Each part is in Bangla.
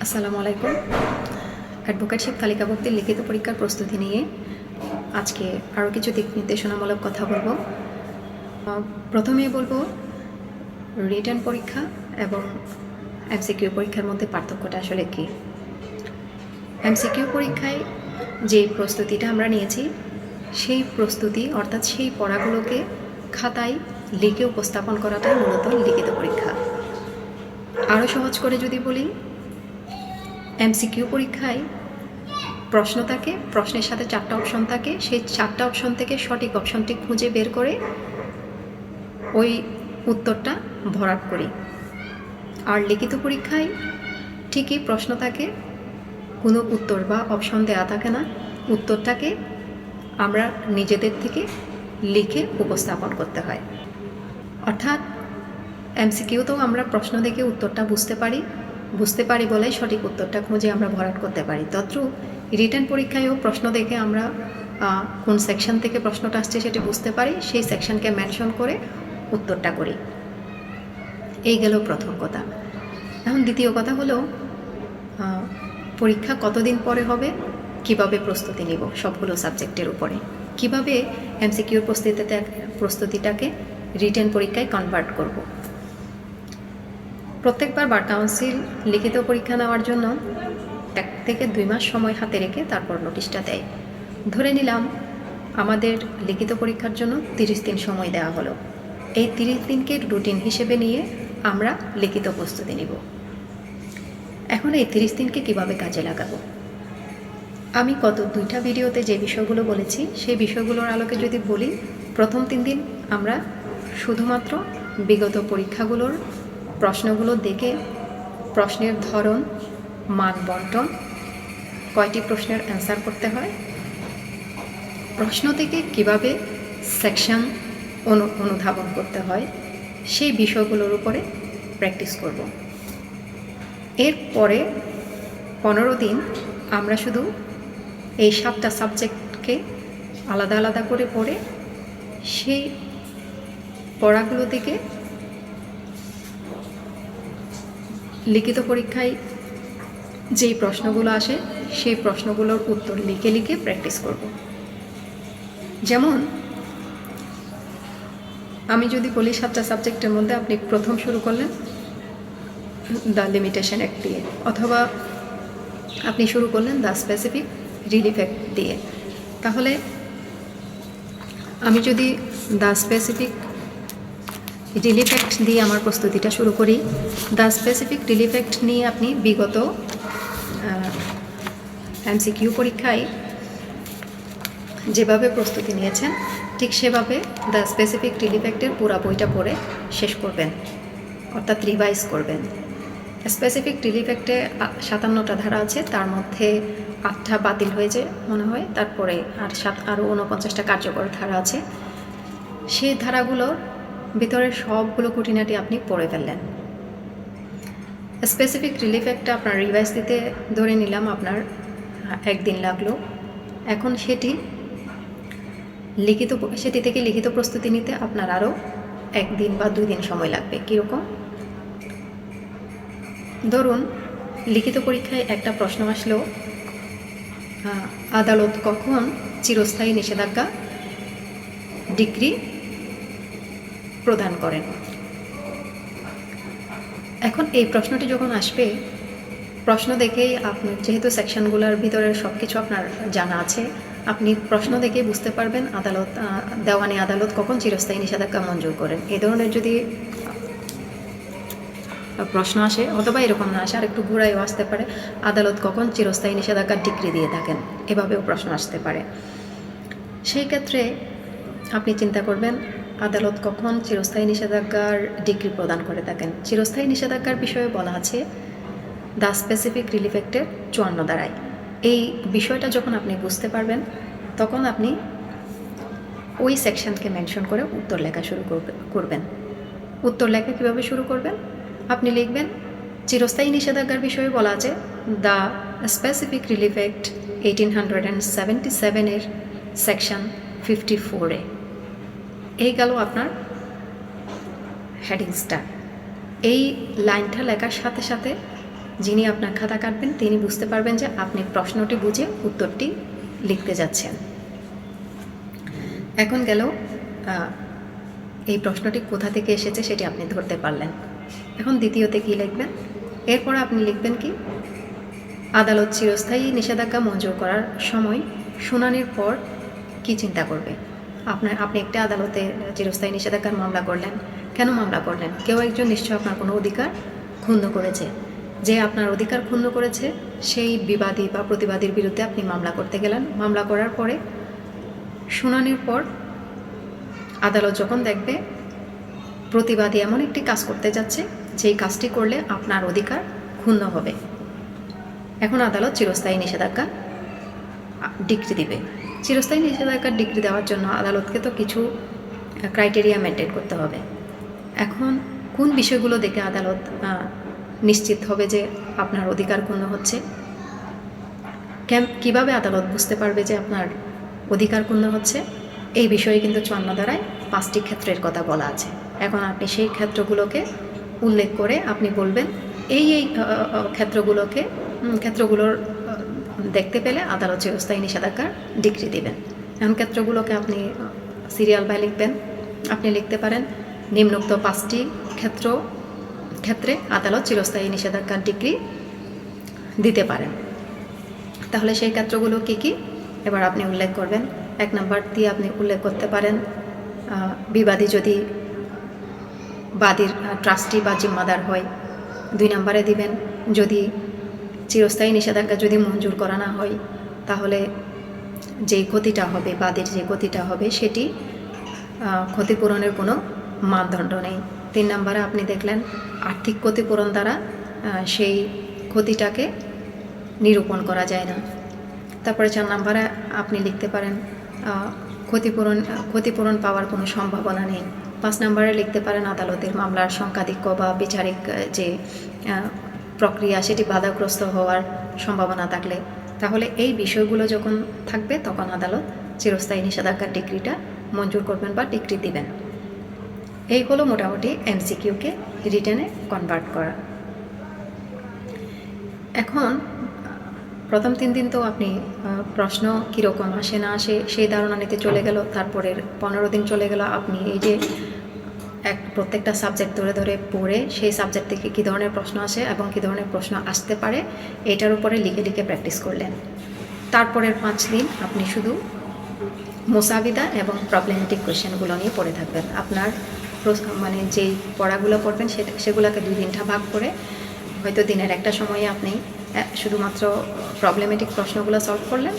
আসসালামু আলাইকুম। অ্যাডভোকেট অ্যাডভোকেটশিপ তালিকাভুক্তির লিখিত পরীক্ষার প্রস্তুতি নিয়ে আজকে আরও কিছু দিক নির্দেশনামূলক কথা বলব। আহ, প্রথমেই বলব রিটার্ন পরীক্ষা এবং এমসিকিউ পরীক্ষার মধ্যে পার্থক্যটা আসলে কী? এমসিকিউ পরীক্ষায় যে প্রস্তুতিটা আমরা নিয়েছি সেই প্রস্তুতি অর্থাৎ সেই পড়াগুলোকে খাতায় লিখে উপস্থাপন করাটাই মূলত লিখিত পরীক্ষা। আরও সহজ করে যদি বলি এমসিকিউ পরীক্ষায় প্রশ্ন থাকে, প্রশ্নের সাথে চারটা অপশন থাকে, সেই চারটা অপশন থেকে সঠিক অপশনটি খুঁজে বের করে ওই উত্তরটা ভরাট করি। আর লিখিত পরীক্ষায় ঠিকই প্রশ্ন থাকে, কোনো উত্তর বা অপশন দেওয়া থাকে না, উত্তরটাকে আমরা নিজেদের থেকে লিখে উপস্থাপন করতে হয়। অর্থাৎ এমসিকিউতেও আমরা প্রশ্ন দেখে উত্তরটা বুঝতে পারি বুঝতে পারি বলে সঠিক উত্তরটা খুঁজে আমরা ভরাট করতে পারি। তদ্রূপ রিটার্ন পরীক্ষায়ও প্রশ্ন দেখে আমরা কোন সেকশন থেকে প্রশ্নটা আসছে সেটি বুঝতে পারি, সেই সেকশনকে মেনশন করে উত্তরটা করি। এই গেল প্রথম কথা। এখন দ্বিতীয় কথা হলো পরীক্ষা কতদিন পরে হবে, কীভাবে প্রস্তুতি নিব সবগুলো সাবজেক্টের উপরে। কীভাবে এমসিকিউর প্রস্তুতিতে, প্রস্তুতিটাকে রিটার্ন পরীক্ষায় কনভার্ট করব? প্রত্যেকবার বার কাউন্সিল লিখিত পরীক্ষা নেওয়ার জন্য এক থেকে দুই মাস সময় হাতে রেখে তারপর নোটিশটা দেয়। ধরে নিলাম, আমাদের লিখিত পরীক্ষার জন্য তিরিশ দিন সময় দেওয়া হলো। এই তিরিশ দিনকে রুটিন হিসেবে নিয়ে আমরা লিখিত প্রস্তুতি নিব। এখন এই তিরিশ দিনকে কীভাবে কাজে লাগাবো? আমি কত দুইটা ভিডিওতে যে বিষয়গুলো বলেছি, সেই বিষয়গুলোর আলোকে যদি বলি, প্রথম তিন দিন আমরা শুধুমাত্র বিগত পরীক্ষাগুলোর প্রশ্নগুলো দেখে প্রশ্নের ধরন, মান বন্টন, কয়টি প্রশ্নের অ্যান্সার করতে হয়, প্রশ্ন থেকে কীভাবে সেকশন অনু, অনুধাবন করতে হয়, সেই বিষয়গুলোর উপরে প্র্যাকটিস করব। এরপরে পনেরো দিন আমরা শুধু এই সাতটা সাবজেক্টকে আলাদা আলাদা করে পড়ে, সেই পড়াগুলো থেকে লিখিত পরীক্ষায় যেই প্রশ্নগুলো আসে, সেই প্রশ্নগুলোর উত্তর লিখে লিখে প্র্যাকটিস করব। যেমন, আমি যদি বলি সাতটা সাবজেক্টের মধ্যে আপনি প্রথম শুরু করলেন দ্য লিমিটেশন অ্যাক্ট দিয়ে, অথবা আপনি শুরু করলেন দ্য স্পেসিফিক রিলিফ অ্যাক্ট দিয়ে। তাহলে, আমি যদি দ্য স্পেসিফিক রিলিফ অ্যাক্ট দিয়ে আমার প্রস্তুতিটা শুরু করি। দ্য স্পেসিফিক রিলিফ অ্যাক্ট নিয়ে আপনি বিগত এমসিকিউ পরীক্ষায় যেভাবে প্রস্তুতি নিয়েছেন, ঠিক সেভাবে দ্য স্পেসিফিক রিলিফ পুরা বইটা পড়ে শেষ করবেন, অর্থাৎ রিভাইজ করবেন। স্পেসিফিক রিলিফ অ্যাক্টে সাতান্নটা ধারা আছে, তার মধ্যে আটটা বাতিল হয়েছে মনে হয়, তারপরে আর সাত, আরও উনপঞ্চাশটা কার্যকর ধারা আছে। সেই ধারাগুলোর ভিতরে সবগুলো খুঁটিনাটি আপনি পড়ে ফেললেন। স্পেসিফিক রিলিফ একটা আপনার রিভাইস দিতে ধরে নিলাম আপনার একদিন লাগল। এখন সেটি লিখিত সেটি থেকে লিখিত প্রস্তুতি নিতে আপনার আরও একদিন বা দুই দিন সময় লাগবে। কীরকম? ধরুন, লিখিত পরীক্ষায় একটা প্রশ্ন আসলো আদালত কখন চিরস্থায়ী নিষেধাজ্ঞা, ডিগ্রি প্রদান করেন। এখন এই প্রশ্নটি যখন আসবে, প্রশ্ন দেখেই আপনার, যেহেতু সেকশনগুলোর ভিতরে সব কিছু আপনার জানা আছে, আপনি প্রশ্ন দেখেই বুঝতে পারবেন আদালত দেওয়ানি আদালত কখন চিরস্থায়ী নিষেধাজ্ঞা মঞ্জুর করেন। এই ধরনের যদি প্রশ্ন আসে, অথবা এরকম না আসে আর একটু ঘুরাইও আসতে পারে, আদালত কখন চিরস্থায়ী নিষেধাজ্ঞার ডিগ্রি দিয়ে থাকেন, এভাবেও প্রশ্ন আসতে পারে। সেই ক্ষেত্রে আপনি চিন্তা করবেন আদালত কখন চিরস্থায়ী নিষেধাজ্ঞার ডিগ্রি প্রদান করে থাকেন? চিরস্থায়ী নিষেধাজ্ঞার বিষয়ে বলা আছে, দ্য স্পেসিফিক রিলিফ অ্যাক্টের চুয়ান্ন দ্বারাই এই বিষয়টা যখন আপনি বুঝতে পারবেন, তখন আপনি ওই সেকশনকে মেনশন করে উত্তর লেখা শুরু করবে, করবেন। উত্তর লেখা কীভাবে শুরু করবেন? আপনি লিখবেন, চিরস্থায়ী নিষেধাজ্ঞার বিষয়ে বলা আছে, the specific relief act eighteen hundred and seventy সেভেনের সেকশন ফিফটি ফোরে এই গেল আপনার হেডিংসটা এই লাইনটা লেখার সাথে সাথে যিনি আপনার খাতা কাটবেন, তিনি বুঝতে পারবেন যে আপনি প্রশ্নটি বুঝে উত্তরটি লিখতে যাচ্ছেন। এখন গেল এই প্রশ্নটি কোথা থেকে এসেছে সেটি আপনি ধরতে পারলেন। এখন দ্বিতীয়তে কি লিখবেন? এরপর আপনি লিখবেন কি? আদালত চিরস্থায়ী নিষেধাজ্ঞা মঞ্জুর করার সময় শুনানির পর কি চিন্তা করবে? আপনার, আপনি একটা আদালতে চিরস্থায়ী নিষেধাজ্ঞার মামলা করলেন। কেন মামলা করলেন? কেউ একজন নিশ্চয় আপনার কোনো অধিকার ক্ষুণ্ণ করেছে। যে আপনার অধিকার ক্ষুণ্ণ করেছে, সেই বিবাদী বা প্রতিবাদীর বিরুদ্ধে আপনি মামলা করতে গেলেন। মামলা করার পরে শুনানির পর আদালত যখন দেখবে প্রতিবাদী এমন একটি কাজ করতে যাচ্ছে, যেই কাজটি করলে আপনার অধিকার ক্ষুণ্ণ হবে। এখন আদালত চিরস্থায়ী নিষেধাজ্ঞা ডিগ্রি দিবে। চিরস্থায়ী নিষেধাজ্ঞার ডিগ্রি দেওয়ার জন্য আদালতকে তো কিছু ক্রাইটেরিয়া মেনটেন করতে হবে। এখন কোন বিষয়গুলো দেখে আদালত নিশ্চিত হবে যে আপনার অধিকার ক্ষুণ্ণ হচ্ছে? কীভাবে আদালত বুঝতে পারবে যে আপনার অধিকার ক্ষুণ্ণ হচ্ছে? এই বিষয়ে কিন্তু চুয়ান্ন দ্বারায় পাঁচটি ক্ষেত্রের কথা বলা আছে। এখন আপনি সেই ক্ষেত্রগুলোকে উল্লেখ করে আপনি বলবেন, এই এই ক্ষেত্রগুলোকে ক্ষেত্রগুলোর দেখতে পেলে আদালত চিরস্থায়ী নিষেধাজ্ঞার ডিগ্রি দিবেন। এমন ক্ষেত্রগুলোকে আপনি সিরিয়াল বাই লিখবেন। আপনি লিখতে পারেন, নিম্নোক্ত পাঁচটি ক্ষেত্র, ক্ষেত্রে আদালত চিরস্থায়ী নিষেধাজ্ঞার ডিগ্রি দিতে পারেন। তাহলে সেই ক্ষেত্রগুলো কি কি? এবার আপনি উল্লেখ করবেন। এক নাম্বার দিয়ে আপনি উল্লেখ করতে পারেন বিবাদী যদি বাদীর ট্রাস্টি বা জিম্মাদার হয়, দুই নম্বরে দিবেন, যদি চিরস্থায়ী নিষেধাজ্ঞা যদি মঞ্জুর করা না হয়, তাহলে যেই ক্ষতিটা হবে, বাদের যে ক্ষতিটা হবে, সেটি ক্ষতিপূরণের কোনো মানদণ্ড নেই। তিন নম্বরে আপনি দেখলেন, আর্থিক ক্ষতিপূরণ দ্বারা সেই ক্ষতিটাকে নিরূপণ করা যায় না। তারপরে চার নম্বরে আপনি লিখতে পারেন ক্ষতিপূরণ ক্ষতিপূরণ পাওয়ার কোনো সম্ভাবনা নেই। পাঁচ নম্বরে লিখতে পারেন, আদালতের মামলার সংখ্যাধিক্য বা বিচারিক যে প্রক্রিয়া সেটি বাধাগ্রস্ত হওয়ার সম্ভাবনা থাকলে, তাহলে এই বিষয়গুলো যখন থাকবে, তখন আদালত চিরস্থায়ী নিষেধাজ্ঞার ডিগ্রিটা মঞ্জুর করবেন বা ডিগ্রি দিবেন। এই হলো মোটামুটি এমসিকিউকে রিটেনে কনভার্ট করা। এখন, প্রথম তিন দিন তো আপনি প্রশ্ন কীরকম আসে না আসে সেই ধারণা নিতে চলে গেল, তারপরের পনেরো দিন চলে গেল, আপনি এই যে এক, প্রত্যেকটা সাবজেক্ট ধরে ধরে পড়ে সেই সাবজেক্ট থেকে কী ধরনের প্রশ্ন আসে এবং কী ধরনের প্রশ্ন আসতে পারে, এটার উপরে লিখে লিখে প্র্যাকটিস করলেন। তারপরের পাঁচ দিন আপনি শুধু মোসাবিদা এবং প্রবলেমেটিক কোয়েশ্চেনগুলো নিয়ে পড়ে থাকবেন। আপনার মানে যেই পড়াগুলো পড়বেন সেটা, সেগুলোকে দুই তিনটা ভাগ করে হয়তো দিনের একটা সময়ে আপনি শুধুমাত্র প্রবলেমেটিক প্রশ্নগুলো সলভ করলেন,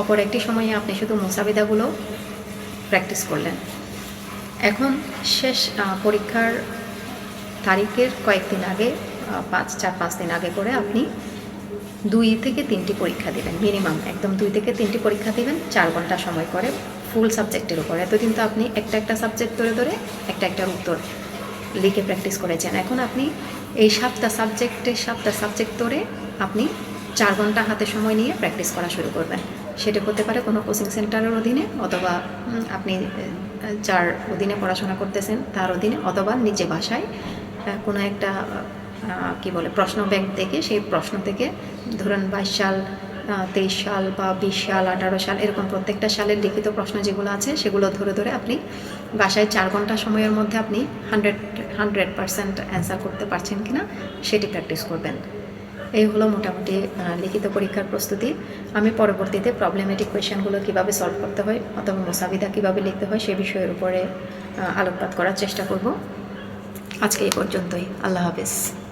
অপর একটি সময়ে আপনি শুধু মোসাবিদাগুলো প্র্যাকটিস করলেন। এখন শেষ পরীক্ষার তারিখের কয়েকদিন আগে পাঁচ, চার, পাঁচ দিন আগে করে আপনি দুই থেকে তিনটি পরীক্ষা দিবেন, মিনিমাম। একদম দুই থেকে তিনটি পরীক্ষা দিবেন, চার ঘণ্টা সময় করে, ফুল সাবজেক্টের উপর। এতদিন তো আপনি একটা একটা সাবজেক্ট ধরে ধরে একটা একটা উত্তর লিখে প্র্যাকটিস করেছেন। এখন আপনি এই সাতটা সাবজেক্টে সাতটা সাবজেক্ট ধরে আপনি চার ঘণ্টা হাতে সময় নিয়ে প্র্যাকটিস করা শুরু করবেন। সেটা হতে পারে কোনো কোচিং সেন্টারের অধীনে অথবা আপনি যার অধীনে পড়াশোনা করতেছেন, তার অধীনে অথবা নিজে বাসায় কোনো একটা কি বলে, প্রশ্ন ব্যাংক থেকে, সেই প্রশ্ন থেকে ধরুন বাইশ সাল তেইশ সাল বা বিশ সাল, আঠারো সাল, এরকম প্রত্যেকটা সালের লিখিত প্রশ্ন যেগুলো আছে, সেগুলো ধরে ধরে আপনি বাসায় চার ঘণ্টা সময়ের মধ্যে আপনি হান্ড্রেড হান্ড্রেড পারসেন্ট অ্যান্সার করতে পারছেন কিনা, সেটি প্র্যাকটিস করবেন। এই হলো মোটামুটি লিখিত পরীক্ষার প্রস্তুতি। আমি পরবর্তীতে প্রবলেমেটিক কোয়েশনগুলো কীভাবে সলভ করতে হয় অথবা মোসাবিদা কীভাবে লিখতে হয় সে বিষয়ের উপরে আলোকপাত করার চেষ্টা করব। আজকে এই পর্যন্তই। আল্লাহ হাফেজ।